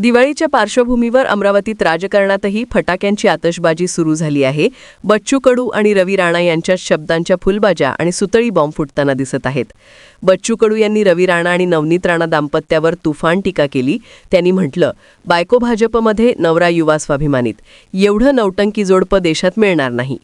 दिवाळीच्या पार्श्वभूमीवर अमरावतीत राजकारणातही फटाक्यांची आतषबाजी सुरू झाली आहे. बच्चू कडू आणि रवी राणा यांच्या शब्दांच्या फुलबाजा आणि सुतळी बॉम्ब फुटताना दिसत आहेत. बच्चू कडू यांनी रवी राणा आणि नवनीत राणा दाम्पत्यावर तुफान टीका केली. त्यांनी म्हटलं बायको भाजपमध्ये नवरा युवा स्वाभिमानीत. एवढं नौटंकी जोडपं देशात मिळणार नाही.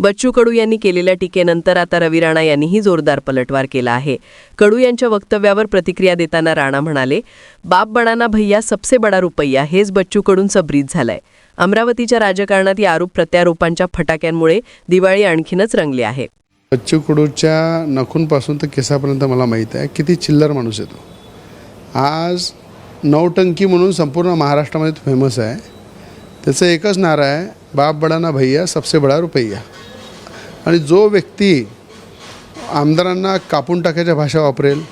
बच्चू कडू यांनी केलेल्या टीकेनंतर आता रवी राणा यांनीही जोरदार पलटवार केला आहे. कडू यांच्या वक्तव्यावर प्रतिक्रिया देताना राणा म्हणाले बाप बनाना भैया सबसे बडा रुपया हेच बच्चू कडून ब्रीज झालंय. अमरावतीच्या राजकारणात या आरोप प्रत्यारोपांच्या फटाक्यांमुळे दिवाळी आणखीनच रंगली आहे. बच्चू कडूच्या नखूंपासून तर केसापर्यंत मला माहीत आहे किती चिल्लर माणूस येतो आज नौटंकी म्हणून संपूर्ण महाराष्ट्रामध्ये फेमस आहे. त्याचं एकच नारा आहे बाप बडाना भैया सबसे बडा रुपैया. आणि जो व्यक्ती आमदारांना कापून टाकायच्या भाषा वापरेल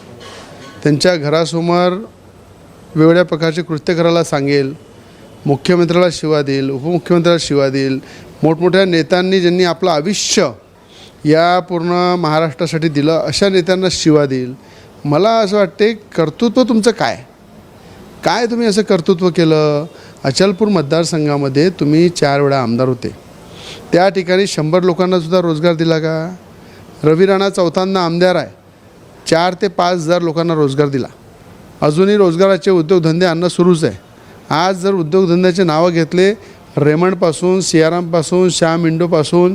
त्यांच्या घरासमोर वेगवेगळ्या प्रकारचे कृत्य करायला सांगेल मुख्यमंत्र्याला शिवा देईल उपमुख्यमंत्र्याला शिवा देईल मोठमोठ्या नेत्यांनी ज्यांनी आपलं आयुष्य या पूर्ण महाराष्ट्रासाठी दिलं अशा नेत्यांना शिवा देईल. मला असं वाटते कर्तृत्व तुमचं काय? काय तुम्ही असं कर्तृत्व केलं? अचलपूर मतदारसंघामध्ये तुम्ही चार वेळा आमदार होते. त्या ठिकाणी शंभर लोकांनासुद्धा रोजगार दिला का? रवी राणा चौथांना आमदार आहे. चार ते पाच हजार लोकांना रोजगार दिला. अजूनही रोजगाराचे उद्योगधंदे आणणं सुरूच आहे. आज जर उद्योगधंद्याचे नावं घेतले रेमंडपासून सियारामपासून श्याम इंडोपासून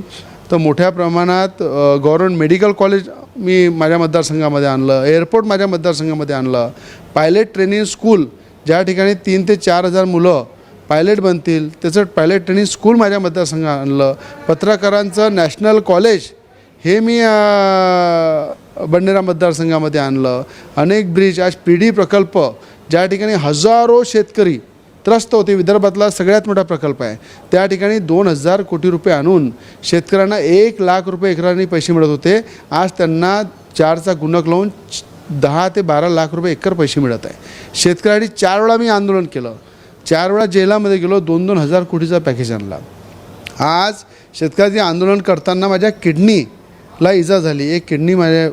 तर मोठ्या प्रमाणात गव्हर्मेंट मेडिकल कॉलेज मी माझ्या मतदारसंघामध्ये आणलं एअरपोर्ट माझ्या मतदारसंघामध्ये आणलं पायलट ट्रेनिंग स्कूल ज्या ठिकाणी तीन ते चार हजार मुलं पायलट बनतील. त्याचं पायलट ट्रेनिंग स्कूल माझ्या मतदारसंघात आणलं. पत्रकारांचं नॅशनल कॉलेज हे मी बंडेरा मतदारसंघामध्ये आणलं. अनेक ब्रिज आज पी डी प्रकल्प ज्या ठिकाणी हजारो शेतकरी त्रस्त होते विदर्भातला सगळ्यात मोठा प्रकल्प आहे. त्या ठिकाणी दोन हजार कोटी रुपये आणून शेतकऱ्यांना एक लाख रुपये एकराने पैसे मिळत होते. आज त्यांना चारचा गुणक लावून दहा ते बारा लाख रुपये एकर पैसे मिळत आहे. शेतकऱ्यांनी चार वेळा मी आंदोलन केलं. चार वेळा जेलामध्ये गेलो दोन दोन हजार कोटीचा पॅकेज आणला. आज शेतकऱ्याचे आंदोलन करताना माझ्या किडनीला इजा झाली. एक किडनी माझ्या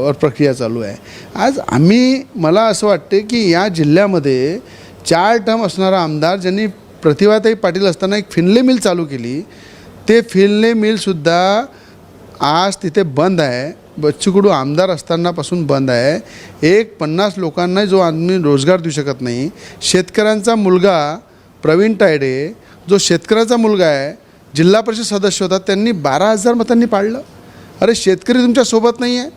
वर प्रक्रिया चालू आहे. आज आम्ही मला असं वाटते की या जिल्ह्यामध्ये चार टर्म असणारा आमदार ज्यांनी प्रतिभाताई पाटील असताना एक फिनले मिल चालू केली ते फिनले मिलसुद्धा आज तिथे बंद आहे. बच्चू कडू आमदार असतानापासून बंद आहे. एक पन्नास लोकांना जो आदमी रोजगार देऊ शकत नाही शेतकऱ्यांचा मुलगा प्रवीण तायडे जो शेतकऱ्याचा मुलगा आहे जिल्हा परिषद सदस्य होता त्यांनी बारा हजार मतांनी पाडलं अरे शेतकरी तुमच्यासोबत नाही आहे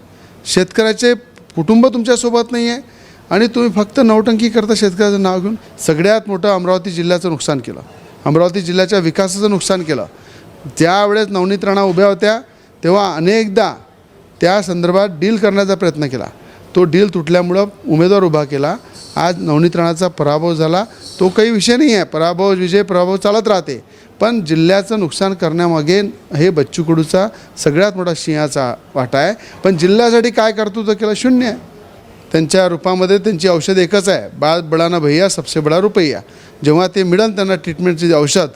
शेतकऱ्याचे कुटुंब तुमच्यासोबत नाही आहे आणि तुम्ही फक्त नौटंकी करता शेतकऱ्याचं नाव घेऊन सगळ्यात मोठं अमरावती जिल्ह्याचं नुकसान केलं. अमरावती जिल्ह्याच्या विकासाचं नुकसान केलं. ज्यावेळेस नवनीत राणा उभ्या होत्या तेव्हा अनेकदा त्या संदर्भात डील करण्याचा प्रयत्न केला. तो डील तुटल्यामुळं उमेदवार उभा केला. आज नवनीत राणाचा पराभव झाला. तो काही विषय नाही आहे. पराभव विजय पराभव चालत राहते. पण जिल्ह्याचं नुकसान करण्यामागे हे बच्चू कडूचा सगळ्यात मोठा सिंहाचा वाटा आहे. पण जिल्ह्यासाठी काय कर्तृत्व केलं? शून्य आहे. त्यांच्या रूपामध्ये त्यांची औषध एकच आहे. बाळ बळाना भैया सबसे बडा रुपय्या जेव्हा ते मिळेल त्यांना ट्रीटमेंटचे औषध.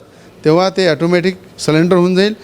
तेव्हा ते ॲटोमॅटिक सिलेंडर होऊन जाईल.